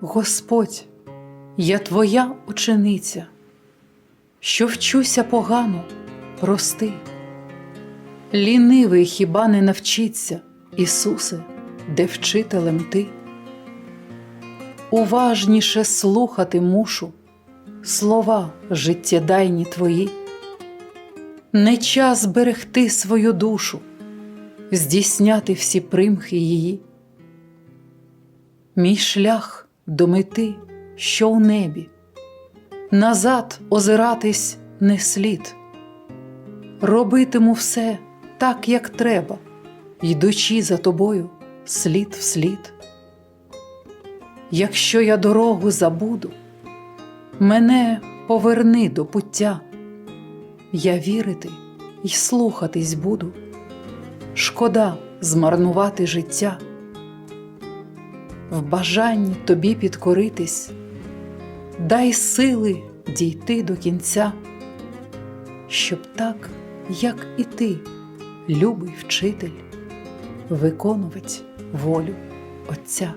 Господь, я твоя учениця, що вчуся погано, прости. Лінивий хіба не навчиться, Ісусе, де вчителем ти? Уважніше слухати мушу слова життєдайні твої. Не час берегти свою душу, здійсняти всі примхи її. Мій шлях до мети, що у небі, назад озиратись не слід. Робитиму все так, як треба, йдучи за тобою слід в слід. Якщо я дорогу забуду, мене поверни до пуття, я вірити й слухатись буду, шкода змарнувати життя, в бажанні тобі підкоритись, дай сили дійти до кінця, щоб так, як і ти, любий вчитель, виконувати волю Отця.